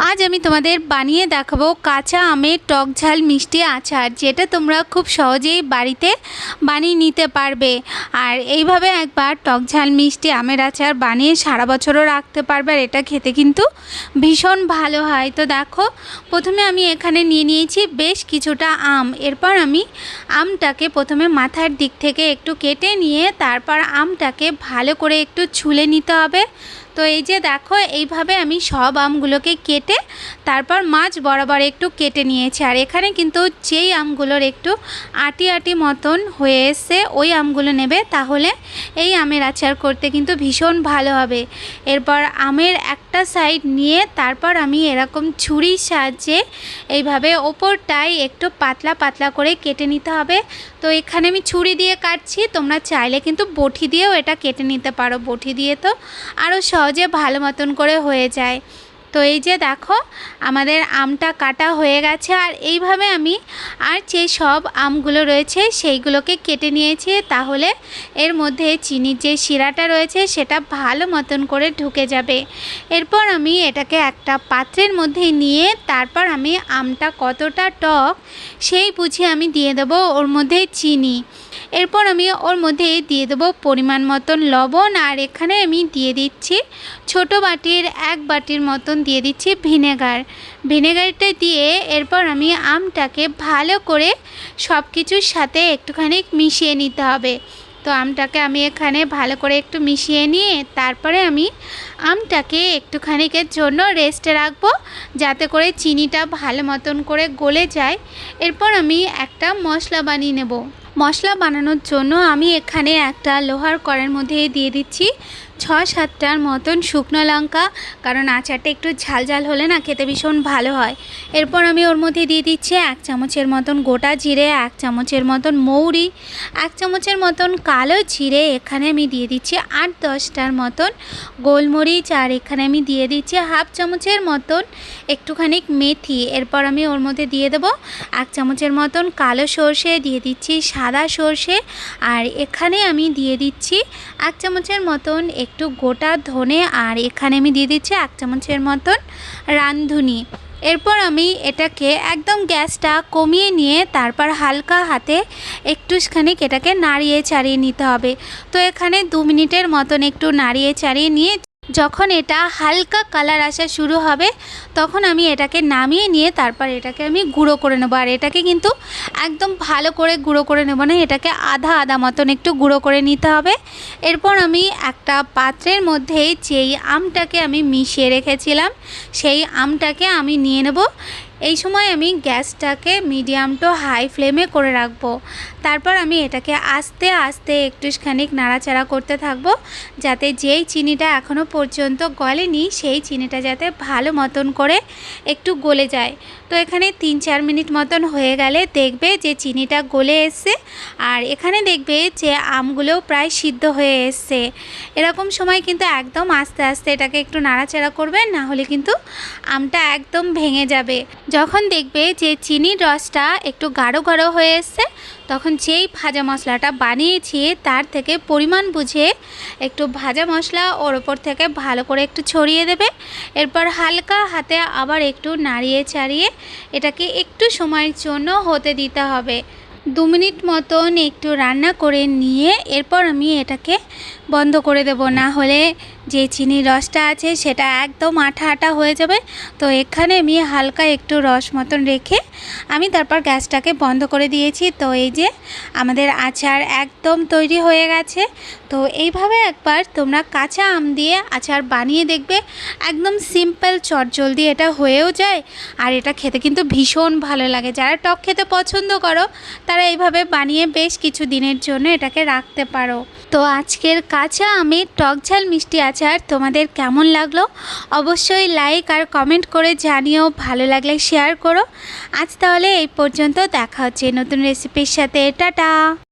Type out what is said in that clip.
আজ আমি তোমাদের বানিয়ে দেখাবো কাঁচা আমের টক ঝাল মিষ্টি আচার, যেটা তোমরা খুব সহজেই বাড়িতে বানিয়ে নিতে পারবে। আর এইভাবে একবার টক ঝাল মিষ্টি আমের আচার বানিয়ে সারা বছরও রাখতে পারবে আর এটা খেতে কিন্তু ভীষণ ভালো হয়। তো দেখো, প্রথমে আমি এখানে নিয়ে নিয়েছি বেশ কিছুটা আম। এরপর আমি আমটাকে প্রথমে মাথার দিক থেকে একটু কেটে নিয়ে তারপর আমটাকে ভালো করে একটু ছুলে নিতে হবে। তো এই যে দেখো, এইভাবে আমি সব আমগুলোকে কেটে তারপর মাছ বরাবর একটু কেটে নিয়েছি। আর এখানে কিন্তু যেই আমগুলোর একটু আটি আটি মতন হয়ে এসে ওই আমগুলো নেবে। তাহলে এই আমের আচার করতে কিন্তু ভীষণ ভালো হবে। এরপর আমের একটা সাইড নিয়ে তারপর আমি এরকম ছুরির সাহায্যে এইভাবে ওপরটায় একটু পাতলা পাতলা করে কেটে নিতে হবে। তো এখানে আমি ছুরি দিয়ে কাটছি, তোমরা চাইলে কিন্তু বটি দিয়েও এটা কেটে নিতে পারো। বটি দিয়ে তো আরও সহজে ভালো মতন করে হয়ে যায়। তো এই যে দেখো, আমাদের আমটা কাটা হয়ে গেছে আর এইভাবে আমি আর যে সব আমগুলো রয়েছে সেইগুলোকে কেটে নিয়েছি। তাহলে এর মধ্যে চিনির যে শিরাটা রয়েছে সেটা ভালো মতন করে ঢুকে যাবে। এরপর আমি এটাকে একটা পাত্রের মধ্যে নিয়ে তারপর আমি আমটা কতটা টক সেই বুঝে আমি দিয়ে দেবো ওর মধ্যে চিনি। এরপর আমি ওর মধ্যে দিয়ে দেবো পরিমাণ মতন লবণ, আর এখানে আমি দিয়ে দিচ্ছি ছোট বাটির এক বাটির মতন দিয়ে দিচ্ছি ভিনেগার। ভিনেগারটা দিয়ে এরপর আমি আমটাকে ভালো করে সব কিছুর সাথে একটুখানি মিশিয়ে নিতে হবে। তো আমটাকে আমি এখানে ভালো করে একটু মিশিয়ে নিয়ে তারপরে আমি আমটাকে একটুখানিকের জন্য রেস্টে রাখব, যাতে করে চিনিটা ভালো মতন করে গলে যায়। এরপর আমি একটা মশলা বানিয়ে নেব। মশলা বানানোর জন্য আমি এখানে একটা লোহার কড়ের মধ্যে দিয়ে দিচ্ছি। ছ সাতটার মতন শুকনো লঙ্কা, কারণ আচারটা একটু ঝাল ঝাল হলে না খেতে ভীষণ ভালো হয়। এরপর আমি ওর মধ্যে দিয়ে দিচ্ছি এক চামচের মতন গোটা জিরে, এক চামচের মতন মৌরি, এক চামচের মতন কালো জিরে, এখানে আমি দিয়ে দিচ্ছি আট দশটার মতন গোলমরিচ, আর এখানে আমি দিয়ে দিচ্ছি হাফ চামচের মতন একটুখানি মেথি। এরপর আমি ওর মধ্যে দিয়ে দেবো এক চামচের মতন কালো সর্ষে, দিয়ে দিচ্ছি সাদা সর্ষে, আর এখানে আমি দিয়ে দিচ্ছি এক চামচের মতন একটু গোটা ধনে আর এখানে আমি দিয়ে দিচ্ছি এক চামচের মতন রাঁধুনি। এরপর আমি এটাকে একদম গ্যাসটা কমিয়ে নিয়ে তারপর হালকা হাতে একটুখানি এটাকে নাড়িয়ে চাড়িয়ে নিতে হবে। তো এখানে দু মিনিটের মতন একটু নাড়িয়ে চাড়িয়ে নিয়ে যখন এটা হালকা কালার আসা শুরু হবে, তখন আমি এটাকে নামিয়ে নিয়ে তারপর এটাকে আমি গুঁড়ো করে নেব। আর এটাকে কিন্তু একদম ভালো করে গুঁড়ো করে নেব না, এটাকে আধা আধা মতন একটু গুঁড়ো করে নিতে হবে। এরপর আমি একটা পাত্রের মধ্যেই যেই আমটাকে আমি মিশিয়ে রেখেছিলাম, সেই আমটাকে আমি নিয়ে নেব। এই সময় আমি গ্যাসটাকে মিডিয়াম টু হাই ফ্লেমে করে রাখব। তারপর আমি এটাকে আস্তে আস্তে একটুখানি নাড়াচাড়া করতে থাকব, যাতে যেই চিনিটা এখনও পর্যন্ত গলেনি, সেই চিনিটা যাতে ভালো মতন করে একটু গলে যায়। তো এখানে তিন চার মিনিট মতন হয়ে গেলে দেখবে যে চিনিটা গলে এসছে, আর এখানে দেখবে যে আমগুলোও প্রায় সিদ্ধ হয়ে এসছে। এরকম সময় কিন্তু একদম আস্তে আস্তে এটাকে একটু নাড়াচাড়া করবে না হলে কিন্তু আমটা একদম ভেঙে যাবে। যখন দেখবে যে চিনির রসটা একটু গাঢ় গাঢ় হয়ে এসছে, তখন যেই ভাজা মশলাটা বানিয়েছি তার থেকে পরিমাণ বুঝে একটু ভাজা মশলা ওর ওপর থেকে ভালো করে একটু ছড়িয়ে দেবে। এরপর হালকা হাতে আবার একটু নাড়িয়ে চাড়িয়ে এটাকে একটু সময়ের জন্য হতে দিতে হবে। দু মিনিট মতন একটু রান্না করে নিয়ে এরপর আমি এটাকে বন্ধ করে দেব। না হলে যে চিনির রসটা আছে সেটা একদম আঠা আঠা হয়ে যাবে। তো এখানে আমি হালকা একটু রস মতন রেখে আমি তারপর গ্যাসটাকে বন্ধ করে দিয়েছি। তো এই যে আমাদের আচার একদম তৈরি হয়ে গেছে। তো এইভাবে একবার তোমরা কাঁচা আম দিয়ে আচার বানিয়ে দেখবে। একদম সিম্পল চটজলদি এটা হয়েও যায়। আর এটা খেতে কিন্তু ভীষণ ভালো লাগে। যারা টক খেতে পছন্দ করো, তারা এইভাবে বানিয়ে বেশ কিছু দিনের জন্য এটাকে রাখতে পারো। তো আজকের কাঁচা আমের টক ঝাল মিষ্টি আচার তোমাদের কেমন লাগল? অবশ্যই লাইক আর কমেন্ট করে জানিও, ভালো লাগলে শেয়ার করো। আজ তাহলে এই পর্যন্ত, দেখা হচ্ছে নতুন রেসিপির সাথে। টাটা!